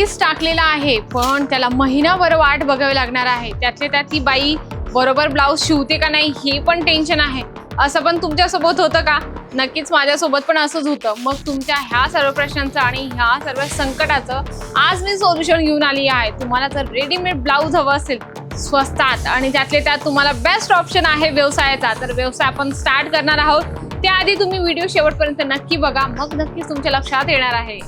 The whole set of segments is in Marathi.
पीस टाकलेला आहे पण त्याला महिनाभर वाट बघावी लागणार आहे. त्यातल्या त्यात ही बाई बरोबर ब्लाऊज शिवते का नाही हे पण टेन्शन आहे. असं पण तुमच्यासोबत होतं का? नक्कीच माझ्यासोबत पण असंच होतं. मग तुमच्या ह्या सर्व प्रश्नांचं आणि ह्या सर्व संकटाचं आज मी सोल्युशन घेऊन आली आहे. तुम्हाला जर रेडीमेड ब्लाऊज हवं असेल स्वस्तात आणि त्यातले त्यात तुम्हाला बेस्ट ऑप्शन आहे व्यवसायाचा तर व्यवसाय आपण स्टार्ट करणार आहोत. त्याआधी तुम्ही व्हिडिओ शेवटपर्यंत नक्की बघा. मग नक्कीच तुमच्या लक्षात येणार आहे.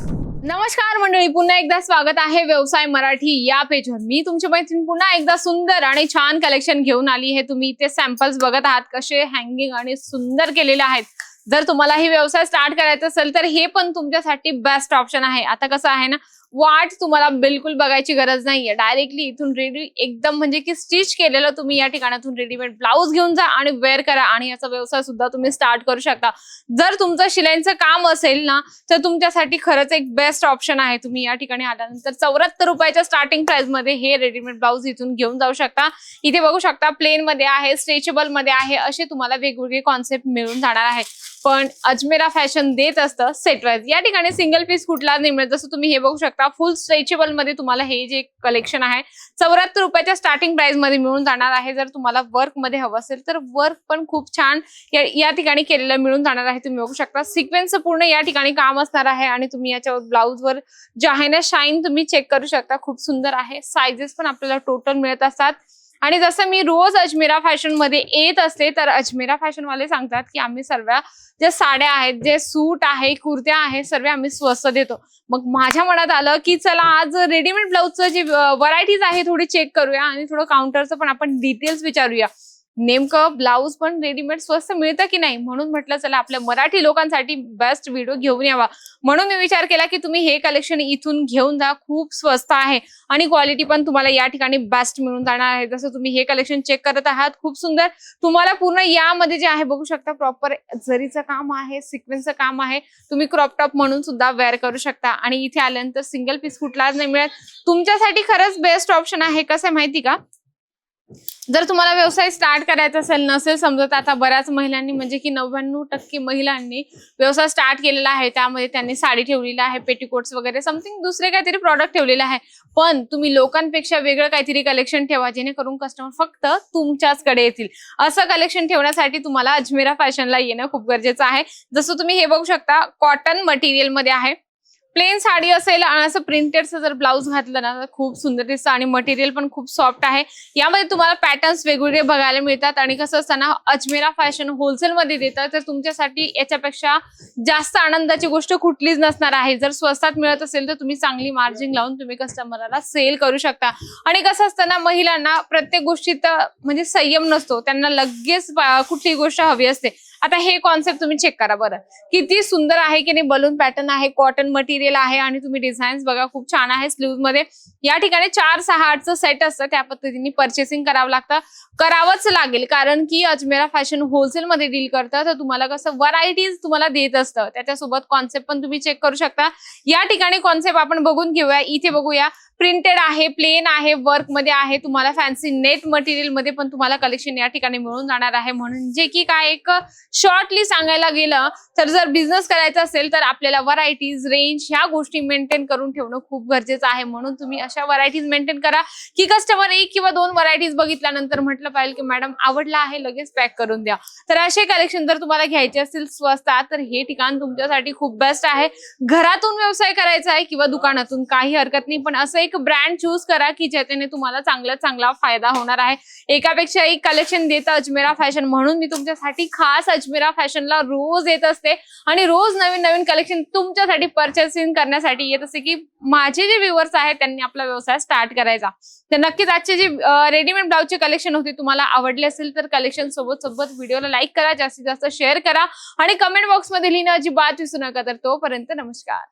नमस्कार मंडळी पुन्हा एकदा स्वागत आहे व्यवसाय मराठी या पेजवर. मी तुमच्या मैत्रीण पुन्हा एकदा सुंदर आणि छान कलेक्शन घेऊन आली आहे. तुम्ही इथे सॅम्पल्स बघत आहात कसे हँगिंग आणि सुंदर केलेले आहेत. जर तुम्हाला हे व्यवसाय स्टार्ट करायचा असेल तर हे पण तुमच्यासाठी बेस्ट ऑप्शन आहे. आता कसं आहे ना वाट तुम्हाला बिलकुल बघायची गरज नाहीये. डायरेक्टली इथून रेडी एकदम म्हणजे की स्टिच केलेलं तुम्ही या ठिकाणातून रेडीमेड ब्लाऊज घेऊन जा आणि वेअर करा आणि याचा व्यवसाय सुद्धा तुम्ही स्टार्ट करू शकता. जर तुमचं शिलाईचं काम असेल ना तर तुमच्यासाठी खरंच एक बेस्ट ऑप्शन आहे. तुम्ही या ठिकाणी आल्यानंतर चौऱ्याहत्तर रुपयाच्या स्टार्टिंग प्राइसमध्ये हे रेडीमेड ब्लाऊज इथून घेऊन जाऊ शकता. इथे बघू शकता प्लेन मध्ये आहे स्ट्रेचेबलमध्ये आहे असे तुम्हाला वेगवेगळे कॉन्सेप्ट मिळून जाणार आहे पण अजमेरा फॅशन देत असतं सेट वाईज या ठिकाणी सिंगल पीस कुठला नाही मिळत. जसं तुम्ही हे बघू शकता फुल स्ट्रेचेबलमध्ये तुम्हाला हे जे कलेक्शन आहे चौऱ्याहत्तर रुपयाच्या स्टार्टिंग प्राइसमध्ये मिळून जाणार आहे. जर तुम्हाला वर्कमध्ये हवं असेल तर वर्क पण खूप छान या या ठिकाणी केलेलं मिळून जाणार आहे. तुम्ही बघू शकता. सिक्वेन्स पूर्ण या ठिकाणी काम असणार आहे आणि तुम्ही याच्यावर ब्लाऊजवर जे आहे ना शाईन तुम्ही चेक करू शकता. खूप सुंदर आहे. सायझेस पण आपल्याला टोटल मिळत असतात. आणि जसं मी रोज अजमेरा फॅशनमध्ये येत असते तर अजमेरा फॅशन वाले सांगतात की आम्ही सर्व ज्या साड्या आहेत जे सूट आहे कुर्त्या आहे सर्व आम्ही स्वस्त देतो. मग माझ्या मनात आलं की चला आज रेडीमेड ब्लाऊजचं जी व्हरायटीज आहे थोडी चेक करूया आणि थोडं काउंटरचं पण आपण डिटेल्स विचारूया. नेमकं ब्लाऊज पण रेडीमेड स्वस्त मिळतं की नाही? म्हणून म्हटलं चला आपल्या मराठी लोकांसाठी बेस्ट व्हिडिओ घेऊन यावा. म्हणून मी विचार केला की तुम्ही हे कलेक्शन इथून घेऊन जा खूप स्वस्त आहे. आणि क्वालिटी पण तुम्हाला या ठिकाणी बेस्ट मिळून जाणार आहे. जसं तुम्ही हे कलेक्शन चेक करत आहात खूप सुंदर. तुम्हाला पूर्ण यामध्ये जे आहे बघू शकता प्रॉपर जरीचं काम आहे सिक्वेन्सचं काम आहे तुम्ही क्रॉप टॉप म्हणून सुद्धा वेअर करू शकता. आणि इथे आल्यानंतर सिंगल पीस कुठलाच नाही मिळत. तुमच्यासाठी खरंच बेस्ट ऑप्शन आहे कसं आहे माहिती का? जर तुम्हाला व्यवसाय स्टार्ट करायचा असेल नसेल समजत आता बऱ्याच महिलांनी म्हणजे की नव्याण्णव टक्के महिलांनी व्यवसाय स्टार्ट केलेला आहे. त्यामध्ये त्यांनी साडी ठेवलेली आहे पेटीकोट्स वगैरे समथिंग दुसरे काहीतरी प्रॉडक्ट ठेवलेले आहे. पण तुम्ही लोकांपेक्षा वेगळं काहीतरी कलेक्शन ठेवा जेणेकरून कस्टमर फक्त तुमच्याचकडे येतील. असं कलेक्शन ठेवण्यासाठी तुम्हाला अजमेरा फॅशनला येणं खूप गरजेचं आहे. जसं तुम्ही हे बघू शकता कॉटन मटेरियलमध्ये आहे. प्लेन साडी असेल आणि असं प्रिंटेडचं जर ब्लाऊज घातलं ना तर खूप सुंदर दिसतं आणि मटेरियल पण खूप सॉफ्ट आहे. यामध्ये तुम्हाला पॅटर्न्स वेगवेगळे बघायला मिळतात आणि कसं असताना अजमेरा फॅशन होलसेल मध्ये देतात तर तुमच्यासाठी याच्यापेक्षा जास्त आनंदाची गोष्ट कुठलीच नसणार आहे. जर स्वस्तात मिळत असेल तर तुम्ही चांगली मार्जिन लावून तुम्ही कस्टमरला सेल करू शकता. आणि कसं असताना महिलांना प्रत्येक गोष्टीत म्हणजे संयम नसतो. त्यांना लगेच कुठली गोष्ट हवी असते. आता हे कॉन्सेप्ट तुम्ही चेक करा बरं. किती सुंदर आहे की नाही? बलून पॅटर्न आहे कॉटन मटेरियल आहे आणि तुम्ही डिझाईन्स बघा खूप छान आहे स्लीव्हमध्ये या ठिकाणी चार सहा आठचं सेट असतं त्या पद्धतीने पर्चेसिंग करावं लागतं. करावंच लागेल कारण की अजमेरा फॅशन होलसेल मध्ये डील करतं. तर तुम्हाला कसं व्हरायटीज तुम्हाला देत असतं. त्याच्यासोबत कॉन्सेप्ट पण तुम्ही चेक करू शकता. या ठिकाणी कॉन्सेप्ट आपण बघून घेऊया. इथे बघूया. प्रिंटेड आहे प्लेन आहे वर्कमध्ये आहे तुम्हाला फॅन्सी नेट मटेरियलमध्ये पण तुम्हाला कलेक्शन या ठिकाणी मिळून जाणार आहे. म्हणून जे की काय एक शॉर्टली सांगायला गेलं तर जर बिझनेस करायचा असेल तर आपल्याला व्हरायटीज रेंज ह्या गोष्टी मेंटेन करून ठेवणं खूप गरजेचं आहे. म्हणून तुम्ही अशा व्हरायटीज मेंटेन करा. की कस्टमर एक किंवा दोन व्हरायटीज बघितल्यानंतर म्हटलं पाहिजे की मॅडम आवडला आहे लगेच पॅक करून द्या. तर असे कलेक्शन जर तुम्हाला घ्यायचे असतील स्वस्तात तर हे ठिकाण तुमच्यासाठी खूप बेस्ट आहे. घरातून व्यवसाय करायचा आहे किंवा दुकानातून काही हरकत नाही. पण असं एक ब्रँड चूज करा की ज्याच्याने तुम्हाला चांगला चांगला फायदा होणार आहे. एकापेक्षा एक कलेक्शन देतं अजमेरा फॅशन म्हणून मी तुमच्यासाठी खास अजमेरा फॅशनला रोज येत असते. आणि रोज नवीन नवीन कलेक्शन तुमच्यासाठी परचेसिंग करण्यासाठी येत असते की माझे जे व्ह्युअर्स आहेत त्यांनी आपला व्यवसाय स्टार्ट करायचा. तर नक्कीच आजचे जे रेडीमेड ब्लाऊजचे कलेक्शन होते तुम्हाला आवडले असेल तर कलेक्शन सोबत सोबत व्हिडिओला लाईक करा जास्तीत जास्त शेअर करा. आणि कमेंट बॉक्समध्ये लिहिणं अजिबात विसरू नका. तर तोपर्यंत नमस्कार.